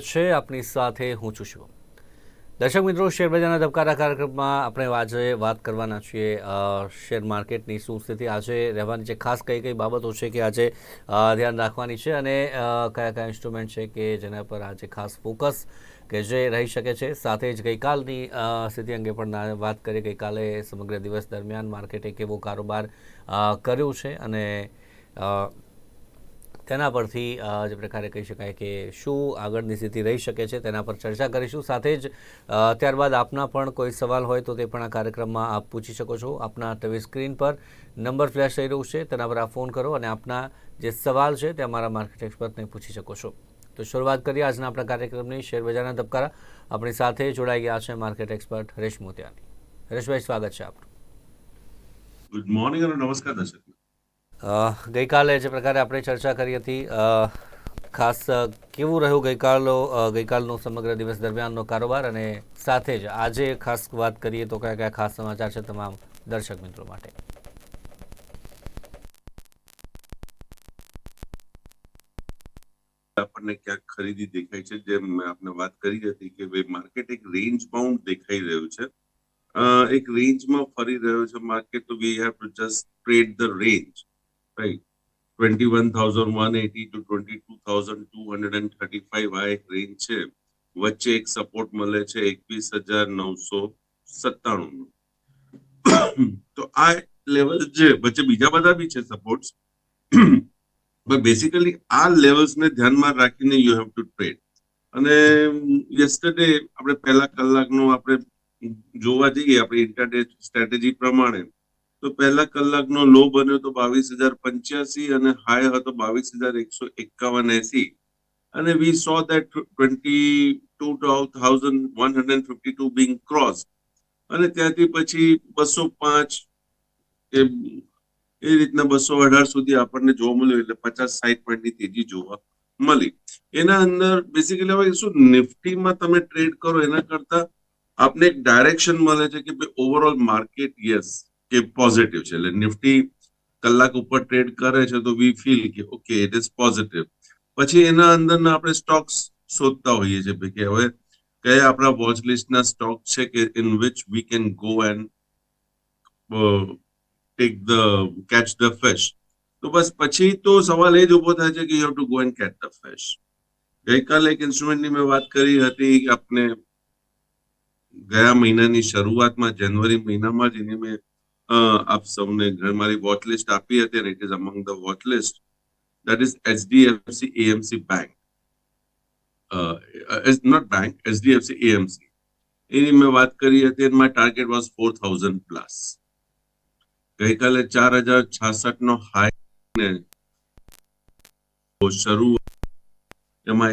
છે આપની સાથે, હું છું શિવમ. દર્શક મિત્રો શેરબજારના ધબકારા કાર્યક્રમમાં આપણે આજે વાત કરવાના છીએ શેર માર્કેટની શું સ્થિતિ, આજે રહેવાની છે, ખાસ કઈ કઈ બાબતો છે કે આજે ધ્યાન રાખવાની છે અને કયા કયા ઇન્સ્ટ્રુમેન્ટ છે કે જેના પર આજે ખાસ ફોકસ કે જે રહી શકે છે. સાથે જ ગઈકાલની સ્થિતિ અંગે પણ વાત કરીએ ગઈકાલે સમગ્ર દિવસ દરમિયાન માર્કેટે કેવો કારોબાર કર્યો છે અને તેના પરથી જે પ્રકારે કહી શકાય કે શું આગળની સ્થિતિ રહી શકે છે તેના પર ચર્ચા કરીશું. સાથે જ ત્યારબાદ આપના પણ કોઈ સવાલ હોય તો તે પણ આ કાર્યક્રમમાં આપ પૂછી શકો છો. આપના ટીવી સ્ક્રીન પર નંબર ફ્લેશ થઈ રહ્યું છે, તેના પર આપ ફોન કરો અને આપના જે સવાલ છે તે અમારા માર્કેટ એક્સપર્ટને પૂછી શકો છો. તો શરૂઆત કરીએ આજના આપણા કાર્યક્રમની. શેરબજારના ધબકારા આપણી સાથે જોડાઈ ગયા છે માર્કેટ એક્સપર્ટ હરેશ મોતિયાની હરેશભાઈ સ્વાગત છે આપનું. ગુડ મોર્નિંગ અને નમસ્કાર દર્શક. ગઈકાલે જે પ્રકારે આપણે ચર્ચા કરી હતી ખાસ કેવું રહ્યું ગઈકાલનો ગઈકાલનો સમગ્ર દિવસ દરમિયાનનો કારોબાર અને સાથે જ આજે ખાસ વાત કરીએ તો કયા કયા ખાસ સમાચાર છે તમામ દર્શક મિત્રો માટે? આપણને ક્યાંક ખરીદી દેખાય છે, જેમ મેં આપને વાત કરી હતી કે માર્કેટ એક રેન્જ બાઉન્ડ દેખાઈ રહ્યું છે. એક રેન્જમાં ફરી રહ્યો છે માર્કેટ તો we have to just trade the range range છે. વચ્ચે એક સપોર્ટ મળે છે એકવીસ હજાર નવસો સત્તાણું તો આ લેવલ છે વચ્ચે બીજા બધા બી છે સપોર્ટ્સ બેસિકલી આ લેવલ્સને ધ્યાનમાં રાખીને યુ હેવ ટુ ટ્રેડ અને યસ્ટરડે આપણે પહેલા કલાકનું આપણે જોવા જઈએ આપણે ઇન્ટરડે સ્ટ્રેટેજી પ્રમાણે તો પહેલા કલાકનો લો બન્યો તો બાવીસ હજાર પંચ્યાસી અને હાઈ હતો બાવીસ હજાર એકસો એકાવન એસી. અને we saw that twenty two thousand one hundred fifty two being cross અને ત્યાંથી પછી બસો પાંચ એ એ રીતના બસો અઢાર સુધી આપણને જોવા મળ્યું એટલે પચાસ સાઈઠ પોઈન્ટની તેજી જોવા મળી. એના અંદર બેસિકલી હવે શું નિફ્ટીમાં તમે ટ્રેડ કરો એના કરતા આપને એક ડાયરેક્શન મળે છે કે ભાઈ ઓવરઓલ માર્કેટ યસ કે પોઝિટિવ છે એટલે નિફ્ટી કલાક ઉપર ટ્રેડ કરે છે તો વી ફીલ કે ઓકે ઇટ ઇઝ પોઝિટિવ પછી એના અંદરના આપણે સ્ટોક્સ શોધતા હોઈએ છીએ ભાઈ કે હવે કયા આપણા વોચ લિસ્ટના સ્ટોક છે કે in which we can go and take the catch the fish તો બસ પછી તો સવાલ એ જ ઊભો થાય છે કે you to go and catch the fish ગઈકાલે એક ઇન્સ્ટ્રુમેન્ટની મેં વાત કરી હતી કે આપને ગયા મહિનાની શરૂઆતમાં જાન્યુઆરી મહિનામાં જ એની મેં અ, આપ સૌને ઘ- મારી વોચ લિસ્ટ આપી હતી અને it is among the watch list that is HDFC AMC bank not bank HDFC AMC એની મેં વાત કરી હતી અને my target was four thousand plus ગઈકાલે ચાર હજાર છાસઠ નો હાઈ ને શરૂ એમાં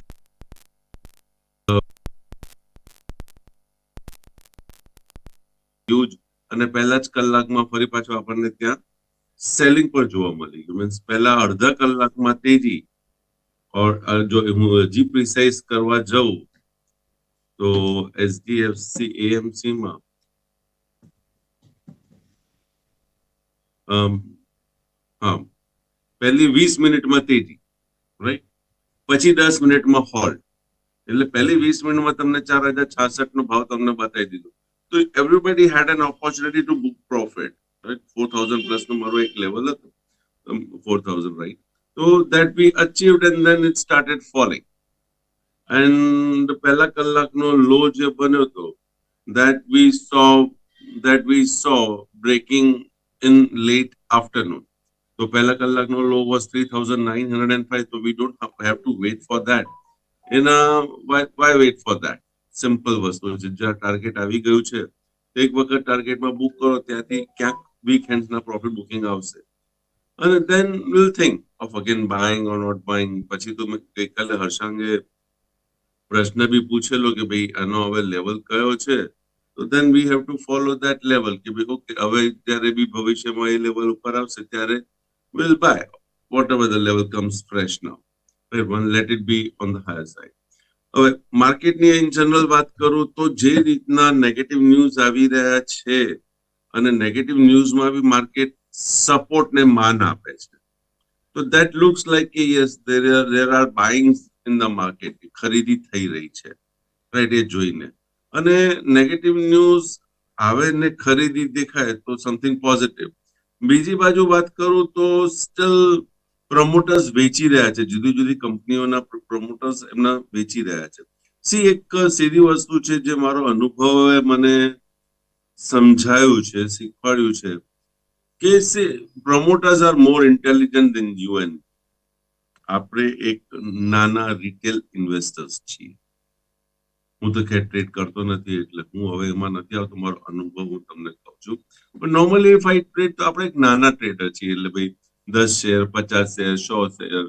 અને પહેલા જ કલાકમાં ફરી પાછું આપણને ત્યાં સેલિંગ પણ જોવા મળી ગયું. મીન્સ પહેલા અડધા કલાકમાં તેજી. ઓર જો હું હજી પ્રિસાઇઝ કરવા જાઉં તો એચડીએફસી એએમસી માં અમ, હા પહેલી વીસ મિનિટમાં તેજી રાઈટ પછી દસ મિનિટમાં હોલ્ટ એટલે પહેલી વીસ મિનિટમાં તમને ચાર હજાર છાસઠ નો ભાવ તમને બતાવી દીધો. તો everybody had an opportunity to book profit right four thousand plus નો મારો એક લેવલ હતો ફોર થાઉઝન્ડ રાઈટ તો that we achieved and then it started falling and પહેલા કલાકનો લો જે બન્યો હતો that we saw that we saw breaking in late afternoon. So પહેલા કલાકનો low was 3905 so we don't have, have to wait for that. In a why, why wait for that? Simple વસ્તુ છે. જ્યાં ટાર્ગેટ આવી ગયું છે, એક વખત ટાર્ગેટમાં બુક કરો, ત્યાંથી ક્યાંક વીક હેન્ડ્સના પ્રોફિટ બુકિંગ આવશે. અને then will think of again buying or not buying પછી તો મેં ગઈકાલે હર્ષાંગે પ્રશ્ન બી પૂછેલો કે ભાઈ, આનો હવે લેવલ કયો છે? તો then we have to follow that level કે ભાઈ ઓકે હવે જ્યારે બી ભવિષ્યમાં એ લેવલ ઉપર આવશે, ત્યારે will buy whatever the level comes fresh now one let it be on the higher side હવે માર્કેટની ઇન જનરલ વાત કરું તો જે રીતના નેગેટિવ ન્યૂઝ આવી રહ્યા છે અને નેગેટિવ ન્યૂઝમાં બી માર્કેટ સપોર્ટને માન આપે છે. તો દેટ લુક્સ લાઈક કે yes there are buying in the market ખરીદી થઈ રહી છે રાઈટ એ જોઈને. અને નેગેટિવ ન્યૂઝ આવે ને ખરીદી દેખાય તો સમથિંગ પોઝિટિવ બીજી બાજુ વાત કરું તો સ્ટીલ પ્રમોટર્સ વેચી રહ્યા છે, જુદી જુદી કંપનીઓના પ્રમોટર્સ એમના વેચી રહ્યા છે. સી, એક સીધી વસ્તુ છે જે મારો અનુભવે મને સમજાયું છે, શીખવાડ્યું છે કે see promoters are more intelligent than you and આપણે એક નાના રિટેલ ઇન્વેસ્ટર્સ છીએ. હું તો ખેર ટ્રેડ કરતો નથી એટલે હું હવે એમાં નથી આવતો, મારો અનુભવ હું તમને કહું છું. પણ નોર્મલી ઇફ આઈ ટ્રેડ તો આપણે એક નાના ટ્રેડર છીએ, એટલે ભાઈ દસ શેર, પચાસ શેર, સો શેર.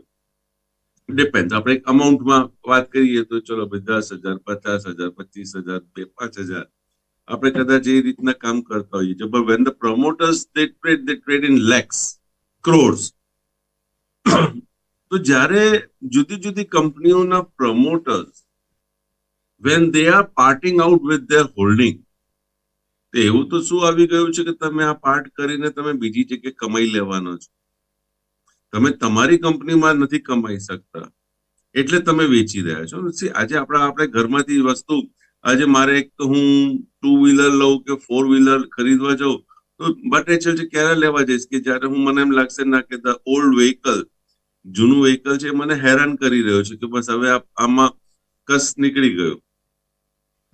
ડિપેન્ડ આપણે અમાઉન્ટમાં વાત કરીએ તો ચલો ભાઈ દસ હજાર, પચાસ હજાર, પચીસ હજાર, બે, પાંચ હજાર. આપણે કદાચ એ રીતના કામ કરતા હોઈએ. છીએ when the promoters, they trade they trade in lakhs, crores. તો જ્યારે જુદી જુદી કંપનીઓના promoters when they are parting out with their holding એવું તો શું આવી ગયું છે કે તમે આ પાર્ટ કરીને તમે બીજી જગ્યાએ કમાઈ લેવાનો છો? તમે તમારી કંપનીમાં નથી કમાઈ શકતા. એટલે તમે વેચી રહ્યા છો. આજે આપણા આપણે ઘરમાંથી વસ્તુ આજે મારે એક તો હું ટુ વ્હીલર લઉં કે ફોર વ્હીલર ખરીદવા જાઉં, તો બટ એ છે ક્યારે લેવા જઈશ કે જ્યારે હું મને એમ લાગશે ના કે ધ ઓલ્ડ વ્હીકલ જૂનું વ્હીકલ છે મને હેરાન કરી રહ્યો છે કે બસ હવે આમાં કસ નીકળી ગયો.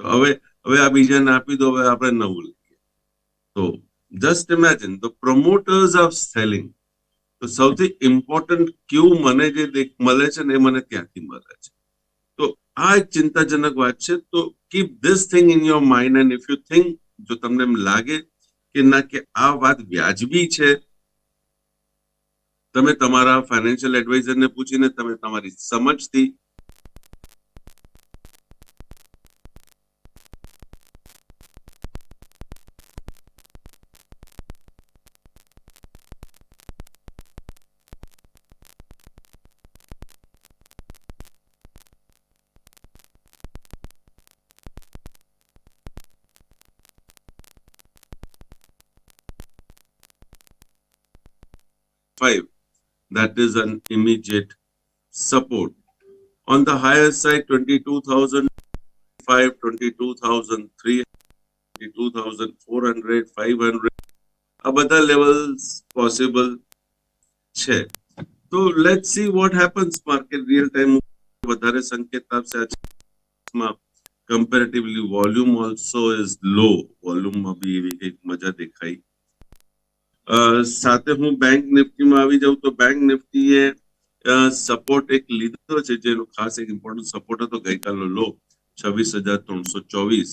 તો હવે હવે આ બીજાને આપી દો, હવે આપણે નવું લઈએ. તો just imagine the promoters of selling તો સૌથી ઇમ્પોર્ટન્ટ ક્યુ મને જે મળે છે ને એ મને ત્યાંથી મળે છે. તો આ એક ચિંતાજનક વાત છે. તો keep this thing in your mind and if you think જો તમને એમ લાગે કે ના, કે આ વાત વ્યાજબી છે, તમે તમારા ફાઇનાન્શિયલ એડવાઇઝરને પૂછીને તમે તમારી સમજથી That is an immediate support. On the higher side, twenty-two thousand five, twenty-two thousand three, twenty-two thousand four hundred, five hundred. આ બધા levels possible છે તો let's see what happens market real time વધારે સંકેત આપશે આજમાં comparatively volume also is low volume બી એવી કંઈક મજા દેખાઈ સાથે હું બેંક નિફ્ટીમાં આવી જાઉં તો બેંક નિફ્ટીએ સપોર્ટ એક લીધો છે જેનો ખાસ એક ઇમ્પોર્ટન્ટ સપોર્ટ હતો ગઈકાલનો લો, છવ્વીસ હજાર ત્રણસો ચોવીસ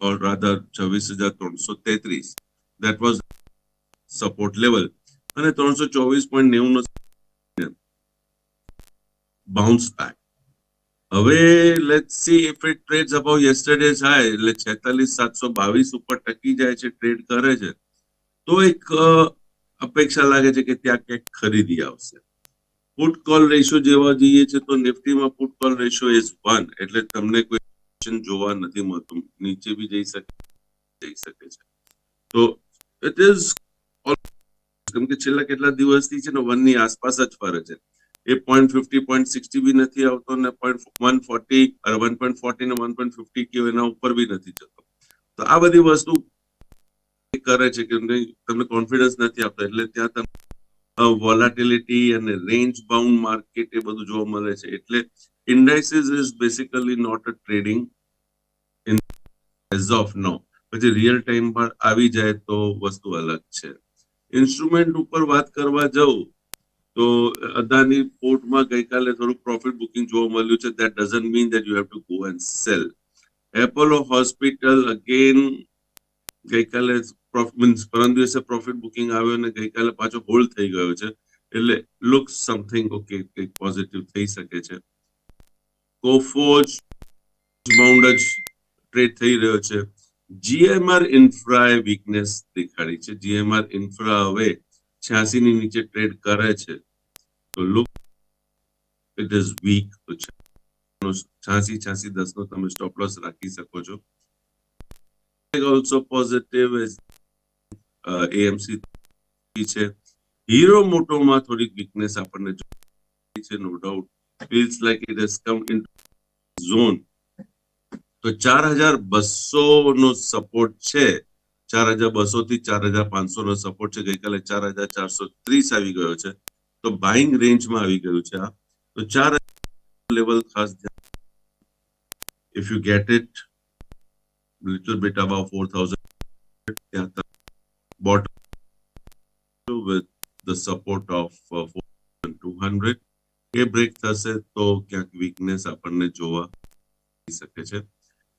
ઓર રાધર છવ્વીસ હજાર ત્રણસો તેત્રીસ. દેટ વોઝ સપોર્ટ લેવલ અને ત્રણસો ચોવીસ પોઈન્ટ નેવું નો બાઉન્સ બેક હવે let see if it trades about yesterday's high એટલે છેતાલીસ સાતસો બાવીસ ઉપર ટકી જાય છે ટ્રેડ કરે છે. તો એક અપેક્ષા લાગે છે કે ત્યાં ક્યાંક ખરીદી આવશે. પુટ કોલ રેશિયો જેવા જઈએ છે તો નિફ્ટીમાં put call ratio is one એટલે તમને કોઈ જોવા નથી મળતું. નીચે બી જઈ શકે જઈ શકે છે. તો ઇટ ઇઝ કેમ કે છેલ્લા કેટલા દિવસથી છે ને વનની આસપાસ જ ફરે છે. એ પોઈન્ટ ફિફ્ટી પોઈન્ટ સિક્સટી બી નથી આવતો ને point one forty one point forty ને વન પોઈન્ટ ફિફ્ટી કે એના ઉપર બી નથી જતો. તો આ બધી વસ્તુ કરે છે કે તમને કોન્ફિડન્સ નથી આપતો. એટલે ત્યાં તમને વોલાટિલિટી અને રેન્જ બાઉન્ડ માર્કેટ એ બધું જોવા મળે છે. એટલે indexes is basically not a trading in as of now પછી રિયલ ટાઈમ પર આવી જાય તો વસ્તુ અલગ છે. ઇન્સ્ટ્રુમેન્ટ ઉપર વાત કરવા જાઉં, તો અદાની પોર્ટમાં ગઈકાલે થોડું પ્રોફિટ બુકિંગ જોવા મળ્યું છે. That doesn't mean that you have to go and sell Apollo hospital again ગઈકાલે મીન્સ પરમ દિવસે પ્રોફિટ બુકિંગ આવ્યો અને ગઈકાલે પાછો હોલ્ડ થઈ ગયો છે. એટલે લુક સમથિંગ ઓકે કંઈક પોઝિટિવ થઈ શકે છે. કોફોજ બાઉન્ડ જ ટ્રેડ થઈ રહ્યો છે. જીએમઆર ઇન્ફ્રાએ વીકનેસ દેખાડી છે. જીએમઆર ઇન્ફ્રા હવે છ્યાસી ની નીચે ટ્રેડ કરે છે. તો લુક ઇટ ઇઝ વીક તો છ્યાસી છ્યાસી દસ નો તમે સ્ટોપ લોસ રાખી શકો છો. ઓલ્સો is uh, AMC છે. હીરો મોટોમાં થોડીક વીકનેસ આપણને છે no doubt feels like it has come in zone તો ચાર હજાર બસો નો સપોર્ટ છે. ચાર હજાર બસો થી ચાર હજાર પાંચસો નો સપોર્ટ છે. ગઈકાલે ચાર હજાર ચારસો ત્રીસ આવી ગયો છે. તો બાઇંગ રેન્જમાં આવી ગયું છે આ. તો ચાર લેવલ ખાસ if you get it little bit above four thousand ત્યાં bottom with the support of uh, 4200 એ બ્રેક થશે તો ક્યાંક વીકનેસ આપણને જોવા શકે છે.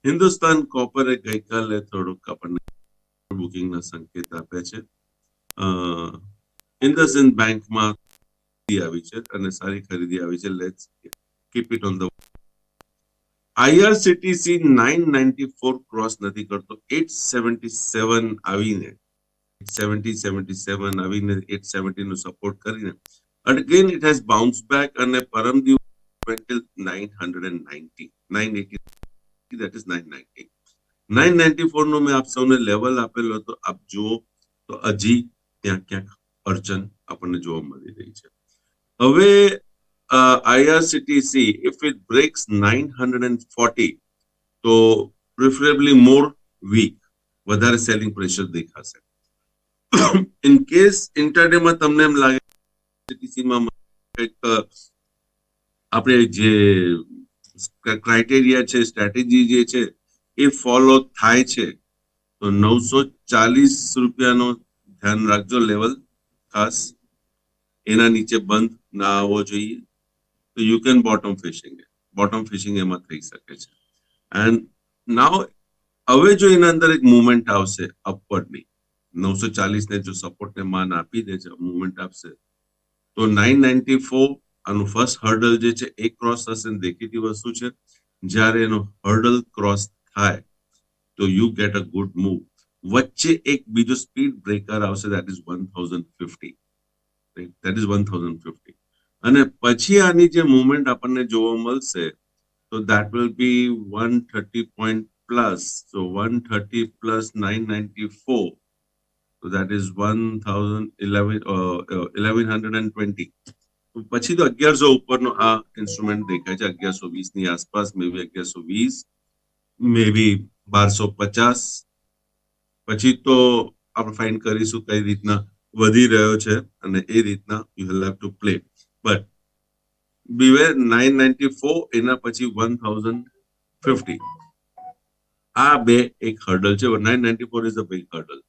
હિન્દુસ્તાન કોપરે ગઈકાલે થોડુંક આપણને બુકિંગના સંકેત આપ્યા છે. ઇન્ડસઇન્ડ બેંકમાં આવી છે અને સારી ખરીદી આવી છે. Let's keep it on the IRCTC nine ninety four cross નથી કરતો. એટ સેવન્ટી સેવન આવીને સેવન્ટી સેવન્ટી સેવન આવીને એટ સેવન્ટી નો સપોર્ટ કરીને again it has bounce back અને પરમ દિવસ nine hundred and ninety nine eighty that is nine ninety nine ninety four નો મેં આપ સૌને લેવલ આપેલો હતો. આપ જુઓ તો હજી ત્યાં ક્યાંક અડચણ આપણને જોવા મળી રહી છે. હવે IRCTC IRCTC, if it and forty તો પ્રિફરેબલી મોર વીક વધારે સેલિંગ પ્રેશર દેખાશે. ઇન કેસ ઇન્ટરડેમાં તમને એમ લાગે CTC-માં કંઈક આપણે જે ક્રાઇટેરિયા છે સ્ટ્રેટેજી જે છે એ ફોલો થાય છે તો નવસો ચાલીસ રૂપિયાનો ધ્યાન રાખજો લેવલ ખાસ. એના નીચે બંધ ના આવવો જોઈએ. તો you can bottom fishing bottom fishing એમાં થઈ શકે છે. એન્ડ નાવ હવે જો એના અંદર એક મુવમેન્ટ આવશે અપવર્ડની નવસો ચાલીસ ને જો સપોર્ટ ને માન આપી દે છે મુવમેન્ટ આપશે, તો નાઇન નાઇન્ટી ફોર આનું ફર્સ્ટ હર્ડલ જે છે, એ ક્રોસ થશે. દેખીતી વસ્તુ છે, જ્યારે એનો હર્ડલ ક્રોસ થાય, તો you get a good move વચ્ચે એક બીજો સ્પીડ બ્રેકર આવશે that is one thousand fifty that is one thousand fifty અને પછી આની જે મુવમેન્ટ આપણને જોવા મળશે તો that will be one thirty point plus so one thirty plus nine ninety four તો that is one thousand eleven eleven uh, and twenty પછી તો અગિયારસો ઉપરનો આ ઇન્સ્ટ્રુમેન્ટ દેખાય છે. અગિયારસો વીસની આસપાસ મે બી અગિયારસો વીસ મે બી બારસો પચાસ. પછી તો આપણે ફાઇન કરીશું કઈ રીતના વધી રહ્યો છે અને એ રીતના you have to play nine ninety four એના પછી વન થાઉઝન્ડ ફિફ્ટી આ બે એક હર્ડલ છે nine ninety four is a big hurdle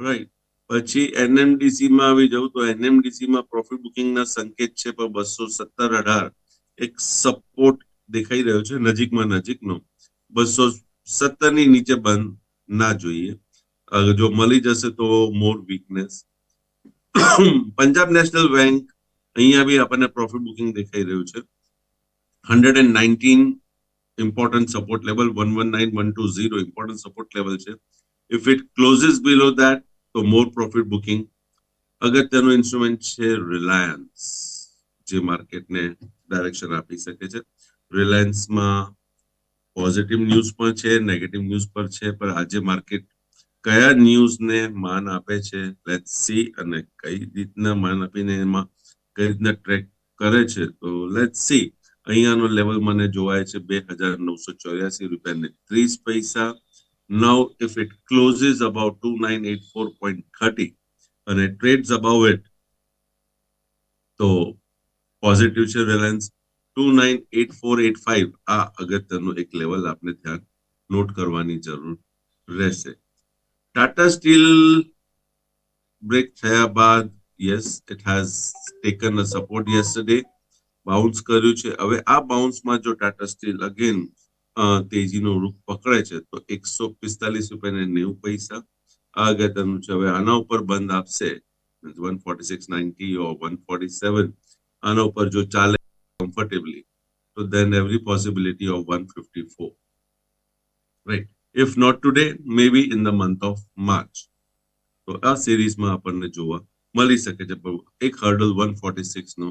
right પછી એનએમડીસી માં આવી જવું તો એનએમડીસી માં પ્રોફિટ બુકિંગ ના સંકેત છે, પણ બસો સત્તર અઢાર. એક સપોર્ટ દેખાઈ રહ્યો છે, નજીકમાં નજીકનો. બસો સત્તરની નીચે બંધ ના જોઈએ. જો મળી જશે તો more weakness Punjab National Bank અહીંયા બી આપણને પ્રોફિટ બુકિંગ દેખાઈ રહ્યું છે. Hundred and nineteen important support level one one nine one two zero important support level છે. If it closes below that તો મોર પ્રોફિટ બુકિંગ અગત્યનું ઇન્સ્ટ્રુમેન્ટ છે રિલાયન્સ જે માર્કેટને ડાયરેક્શન આપી શકે છે. રિલાયન્સમાં પોઝિટિવ ન્યૂઝ પણ છે નેગેટિવ ન્યૂઝ પણ છે, પણ આજે માર્કેટ કયા ન્યૂઝને માન આપે છે? લેટ સી અને કઈ રીતના માન આપીને એમાં કઈ રીતના ટ્રેક કરે છે. તો લેટ સી અહીંયાનો લેવલ મને જોવાય છે બે હજાર નવસો ચોર્યાસી રૂપિયા ત્રીસ પૈસા. Now, if it closes about 2984.30 and it trades above it, તો પોઝિટિવ છે Reliance two nine eight four eight five આ અગત્યનું એક લેવલ આપણે ધ્યાન નોટ કરવાની જરૂર રહેશે. ટાટા સ્ટીલ બ્રેક થયા બાદ yes it has taken a support yesterday bounce કર્યું છે. હવે આ બાઉન્સમાં જો ટાટા સ્ટીલ અગેન તેજીનો રૂપ પકડે છે, તો એકસો પિસ્તાલીસ રૂપિયા નેવું પૈસા આ અગત્યનું છે. હવે આના ઉપર બંધ આપશે. One forty six ninety one forty seven. આના ઉપર જો ચાલે કમ્ફર્ટેબલી તો then every possibility of one fifty four. Right if not today maybe in the month of March તો આ સિરીઝમાં આપણને જોવા મળી શકે છે. પણ એક હર્ડલ વન ફોર્ટી સિક્સ નો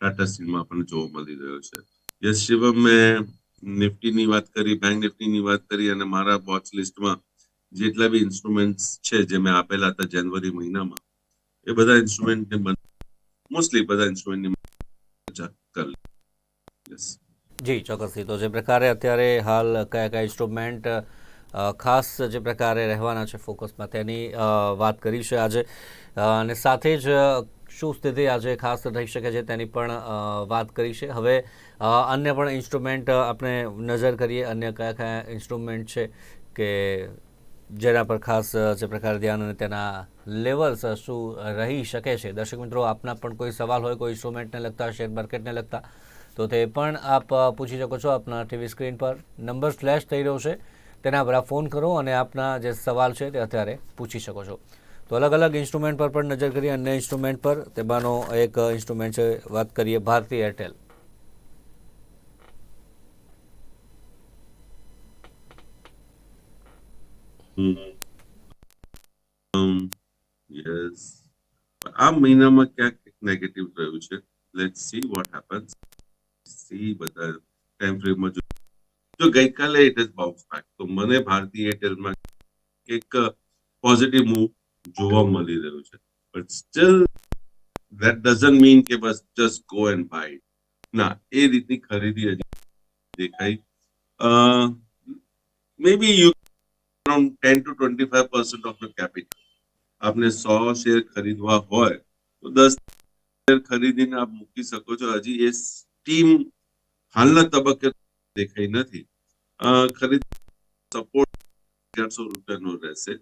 ટાટા સ્ટીલમાં આપણને જોવા મળી રહ્યો છે. યસ, શિવમ, મેં નિફ્ટીની વાત કરી બેંક નિફ્ટીની વાત કરી અને મારા વોચ લિસ્ટમાં જેટલા બી ઇન્સ્ટ્રુમેન્ટ્સ છે જે મેં આપેલા હતા જાન્યુઆરી મહિનામાં, એ બધા ઇન્સ્ટ્રુમેન્ટને મોસ્ટલી બધા ઇન્સ્ટ્રુમેન્ટની કરી યસ. જી, ચોક્કસથી. તો જે પ્રકારે અત્યારે હાલ કયા કયા ઇન્સ્ટ્રુમેન્ટ ખાસ જે પ્રકારે રહેવાના છે ફોકસમાં તેની વાત કરી છે આજે. અને સાથે જ શું સ્થિતિ આજે ખાસ થઈ શકે છે તેની પણ વાત કરી છે. હવે અન્ય પણ ઇન્સ્ટ્રુમેન્ટ આપણે નજર કરીએ, અન્ય કયા કયા ઇન્સ્ટ્રુમેન્ટ છે કે જેના પર ખાસ જે પ્રકારે ધ્યાન અને તેના લેવલ્સ શું રહી શકે છે. દર્શક મિત્રો, આપના પણ કોઈ સવાલ હોય, કોઈ ઇન્સ્ટ્રુમેન્ટને લગતા, શેર માર્કેટને લગતા, તો તે પણ આપ પૂછી શકો છો આપના ટીવી સ્ક્રીન પર. નંબર ફ્લેશ થઈ રહ્યો છે. તેના પર ફોન કરો અને આપના જે સવાલ છે તે અત્યારે પૂછી શકો છો. તો અલગ અલગ ઇન્સ્ટ્રુમેન્ટ પર પણ નજર કરીએ. અન્ય ઇન્સ્ટ્રુમેન્ટ પર તેમાંનો એક ઇન્સ્ટ્રુમેન્ટ છે, વાત કરીએ ભારતી એરટેલ યસ આ મહિનામાં ક્યાંક નેગેટિવ રહ્યું છે. Let's see what happens see બધા ટાઈમ ફ્રેમમાં જો જો ગઈકાલે ઇટ ઇઝ બાઉન્સ બેક તો મને ભારતીય એરટેલમાં એક પોઝિટિવ મૂવ જોવા મળી રહ્યું છે. But still that doesn't mean કે બસ જસ્ટ ગો એન્ડ બાય ના, એ રીતની ખરીદી હજી દેખાઈ. Maybe you from ten to twenty five percent of the capital આપને સો શેર ખરીદવા હોય, તો દસ શેર ખરીદીને આપ મૂકી શકો છો. હજી એ સ્ટીમ હાલના તબક્કે દેખાઈ નથી. અ, ખરીદ સપોર્ટ અગિયારસો રૂપિયાનો રહેશે.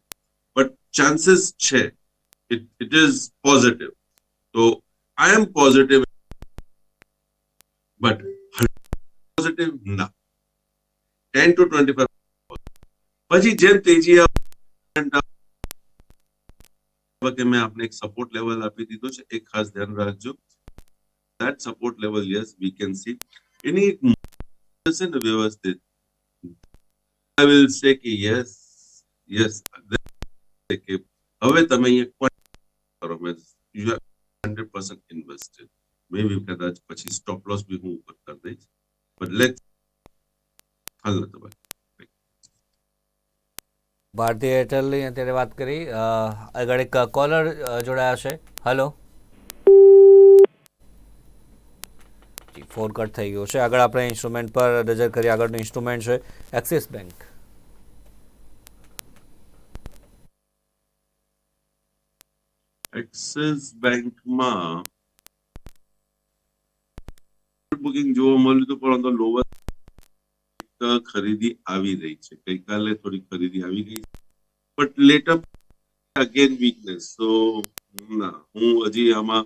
બટ ચાન્સીસ છે ઇટ ઇટ ઇઝ પોઝિટિવ તો I am positive but positive ના. ટેન ટુ ટ્વેન્ટી ફાઈવ પછી જેમ તેજી આવે કે મેં આપને એક સપોર્ટ લેવલ આપી દીધો છે એક ખાસ ધ્યાન રાખજો. That support level yes we can see એની એક હશે ને વ્યવસ્થિત આઈ વિલ સે કે યસ યસ કે હવે તમે અહીંયા કોઈ કરો મેં you are hundred percent invested maybe કદાચ પછી સ્ટોપ લોસ બી હું ઉપર કરી દઈશ બટ લેટ હાલ તો ભાઈ ભારતીય એરટેલની અત્યારે વાત કરી અ, આગળ એક કોલર જોડાયા છે હલો ફોન કટ થઈ ગયો છે. આગળ આપણે ઇન્સ્ટ્રુમેન્ટ પર નજર કરીએ. આગળનું ઇન્સ્ટ્રુમેન્ટ છે એક્સિસ બેંક એક્સિસ બેંકમાં બુકિંગ જોવા મળ્યું હતું, પરંતુ લોવર ખરીદી આવી રહી છે. ગઈકાલે થોડી ખરીદી આવી ગઈ બટ લેટર અગેન વીકનેસ તો ના, હું હજી આમાં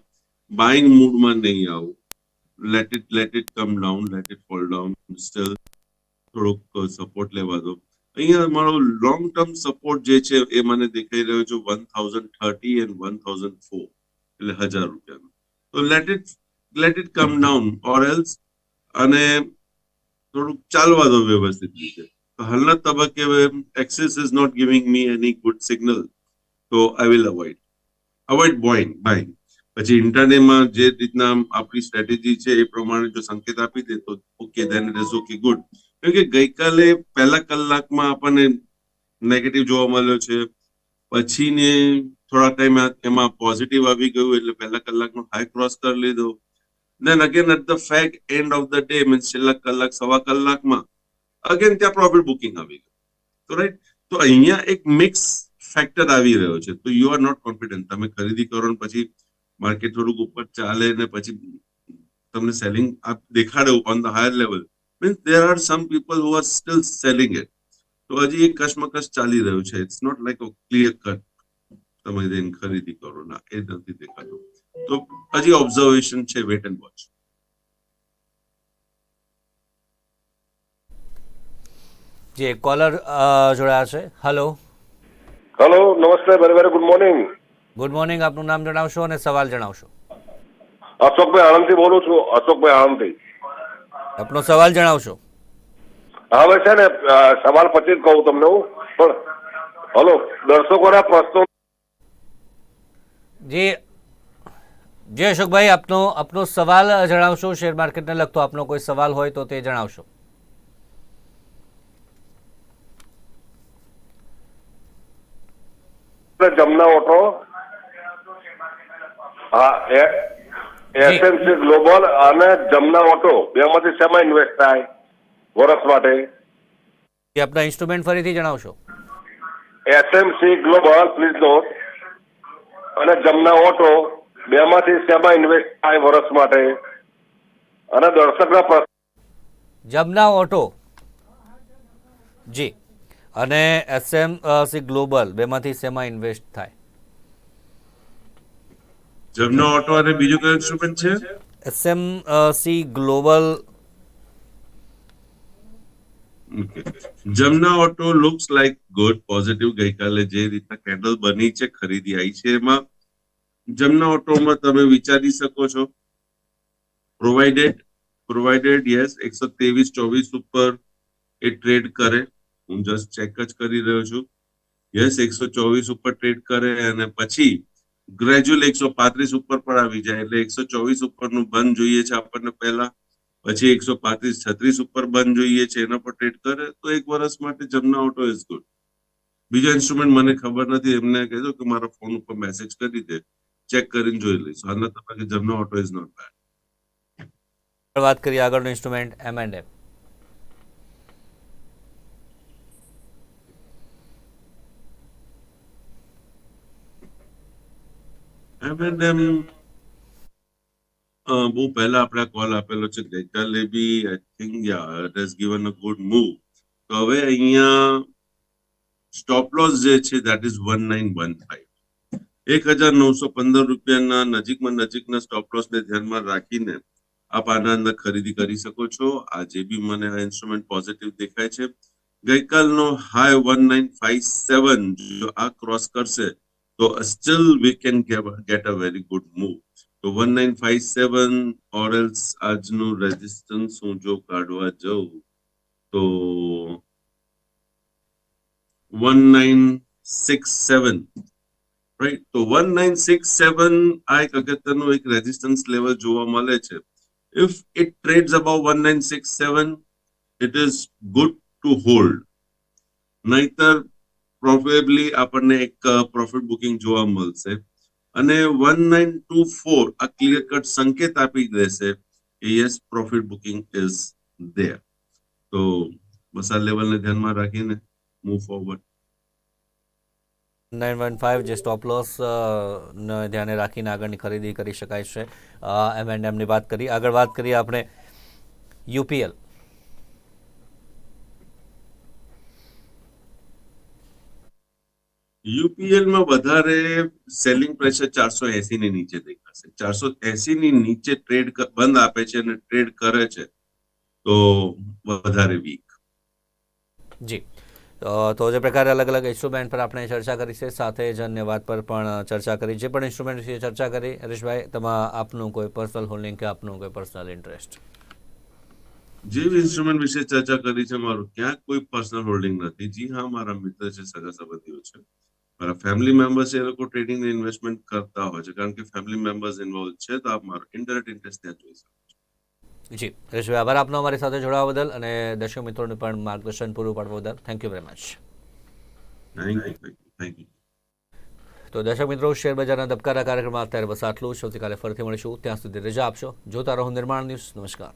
બાઇંગ મૂડમાં નહીં આવું. Let it let it come down let it fall down still થોડુંક સપોર્ટ લેવા દો. અહીંયા મારો લોંગ ટર્મ સપોર્ટ જે છે, એ મને દેખાઈ રહ્યો છે one thousand thirty and one thousand four એટલે હજાર રૂપિયાનો. તો let it let it come down or else અને થોડુંક ચાલવા દો વ્યવસ્થિત રીતે. તો હાલના તબક્કે Axis is not giving me any good signal તો I will avoid avoid boeing buying પછી ઇન્ટરનેમાં જે રીતના આપણી સ્ટ્રેટેજી છે એ પ્રમાણે જો સંકેત આપી દે તો okay then it is okay good કેમ કે ગઈકાલે પહેલા કલાકમાં આપણને નેગેટિવ જોવા મળ્યો છે. પછી ને થોડા ટાઈમ એમાં પોઝિટિવ આવી ગયું એટલે પહેલા કલાકનો હાઈ ક્રોસ કરી લીધો. Then again at the fag end of the day means છેલ્લા કલાક, સવા કલાકમાં અગેન ત્યાં પ્રોફિટ બુકિંગ આવી ગયું. તો રાઈટ તો અહીંયા એક મિક્સ ફેક્ટર આવી રહ્યો છે. તો યુ આર નોટ કોન્ફિડન્ટ તમે ખરીદી કરો ને પછી માર્કેટ થોડુંક ઉપર ચાલે ને પછી તમને સેલિંગ આપ દેખાડે on the higher level means there are some people who are still selling it તો હજી એક કશમકશ ચાલી રહ્યું છે. It's not like a clear cut તમે જઈને ખરીદી કરો ના એ નથી દેખાતું. તો હજી ઓબ્ઝર્વેશન છે વેટ એન્ડ વોચ જે કોલર જોડાયા છે. હેલો હેલો નમસ્તે very very good morning good morning આપનું નામ જણાવશો અને સવાલ જણાવશો. અશોકભાઈ આણંદથી બોલું છું અશોકભાઈ આણંદથી. આપનો સવાલ જણાવશો. હવે છે ને સવાલ પછી જ કહું તમને હું. પણ હલો દર્શકોના પ્રશ્નો જે જે અશોકભાઈ આપનો આપનો સવાલ જણાવશો શેર માર્કેટને લગતો આપનો કોઈ સવાલ હોય તો તે જણાવશો. જમના ઓટો હા એ એસએમસી ગ્લોબલ અને જમના ઓટો બેમાંથી શેમાં ઇન્વેસ્ટ થાય? વર્ષ માટે. એ આપના ઇન્સ્ટ્રુમેન્ટ ફરીથી જણાવશો. એસએમસી ગ્લોબલ પ્લીઝ નોટ અને જમના ઓટો બેમાંથી શેમાં ઇન્વેસ્ટ થાય વર્ષ માટે? અને દર્શકના પ્રશ્ન. જમના ઓટો જી. અને એસએમસી ગ્લોબલ બેમાંથી શેમાં ઇન્વેસ્ટ થાય? જમનો ઓટો અને બીજું કયું ઇન્સ્ટ્રુમેન્ટ છે? SM C global. Jamna auto looks like good positive ગઈકાલે જે રીતના કેન્ડલ બની છે ખરીદી આવી છે એમાં. જમના ઓટોમાં તમે વિચારી શકો છો. પ્રોવાઇડેડ પ્રોવાઇડેડ યસ એકસો ત્રેવીસ ચોવીસ ઉપર એ ટ્રેડ કરે. હું જસ્ટ ચેક જ કરી રહ્યો છું. યસ એકસો ચોવીસ ઉપર ટ્રેડ કરે અને પછી ગ્રેજ્યુઅલ એકસો પાંત્રીસ ઉપર પણ આવી જાય એટલે એકસો ચોવીસ ઉપરનું બંધ જોઈએ છે આપણને પહેલા. પછી એકસો પાંત્રીસ છત્રીસ ઉપર બંધ જોઈએ છે, એના પર ટ્રેડ કરે. તો એક વર્ષ માટે જમના ઓટો ઇઝ ગુડ બીજો ઇન્સ્ટ્રુમેન્ટ મને ખબર નથી, એમને કહેજો કે મારા ફોન ઉપર મેસેજ કરી દે. ચેક કરીને જોઈ લઈશ. હાલના તબક્કે Jamna auto is not bad વાત કરીએ આગળનું ઇન્સ્ટ્રુમેન્ટ એમ એન્ડ એમ એમ બહુ પહેલા આપણે કોલ આપેલો છે ગઈકાલે બી I think ya it given a good move તો હવે અહીંયા સ્ટોપ લોસ જે છે that is one nine one five એક હજાર નવસો પંદર રૂપિયાના નજીકમાં નજીકના સ્ટોપ લોસને ધ્યાનમાં રાખીને આપ આના અંદર ખરીદી કરી શકો છો. આજે બી મને આ ઇન્સ્ટ્રુમેન્ટ પોઝિટિવ દેખાય છે. ગઈકાલનો high one nine five seven જો આ ક્રોસ કરશે તો still we can get a very good move તો one nine five seven or else આજનું રેઝિસ્ટન્સ હું જો કાઢવા જાઉં તો one nine six seven right તો વન નાઇન સિક્સ સેવન આ એક અગત્યનું એક રેઝિસ્ટન્સ લેવલ જોવા મળે છે if it trades about one nine six seven it is good to hold નહીતર પ્રોબેબલી આપણને એક પ્રોફિટ બુકિંગ જોવા મળશે. અને વન નાઇન ટુ ફોર આ ક્લિયર કટ સંકેત આપી દેશે કે yes profit booking is there તો મસાલ લેવલને ધ્યાનમાં રાખીને move forward nine one five જે સ્ટોપ લોસ ધ્યાને રાખીને આગળની ખરીદી કરી શકાય છે. એમ એન્ડ એમની વાત કરી. આગળ વાત કરીએ આપણે યુપીએલ યુપીએલમાં વધારે સેલિંગ પ્રેશર ચારસો એસી ની નીચે દેખાશે. ચારસો એસી ની નીચે ટ્રેડ બંધ આપે છે અને ટ્રેડ કરે છે તો વધારે વીક જી. તો જે પ્રકારે અલગ અલગ ઇન્સ્ટ્રુમેન્ટ પર આપણે ચર્ચા કરી છે સાથે જ અન્ય વાત પર પણ ચર્ચા કરી. જે પણ ઇન્સ્ટ્રુમેન્ટ વિશે ચર્ચા કરી હરીશભાઈ તેમાં આપનું કોઈ પર્સનલ હોલ્ડિંગ કે આપનું કોઈ પર્સનલ ઇન્ટરેસ્ટ જે ઇન્સ્ટ્રુમેન્ટ વિશે ચર્ચા કરી છે મારું ક્યાંક કોઈ પર્સનલ હોલ્ડિંગ નથી. જી હા મારા મિત્ર છે સગા સંબંધીઓ છે. મારા ફેમિલી મેમ્બર્સ એ લોકો ટ્રેડિંગ ઇન્વેસ્ટમેન્ટ કરતા હોય છે. કારણ કે ફેમિલી મેમ્બર્સ ઇન્વોલ્વ છે તો આપ મારો ઇન્ટરેક્ટ ઇન્ટરેસ્ટ ત્યાં જોઈ શકો જી હરીશભાઈ આભાર આપનો અમારી સાથે જોડાવા બદલ અને દર્શક મિત્રોને પણ માર્ગદર્શન પૂરું પાડવા બદલ. Thank you very much thank you thank you તો દર્શક મિત્રો શેર બજારના ધબકારા કાર્યક્રમમાં અત્યારે બસ આટલું જ. આવતીકાલે ફરીથી મળીશું. ત્યાં સુધી રજા આપશો. જોતા રહો નિર્માણ ન્યૂઝ. નમસ્કાર.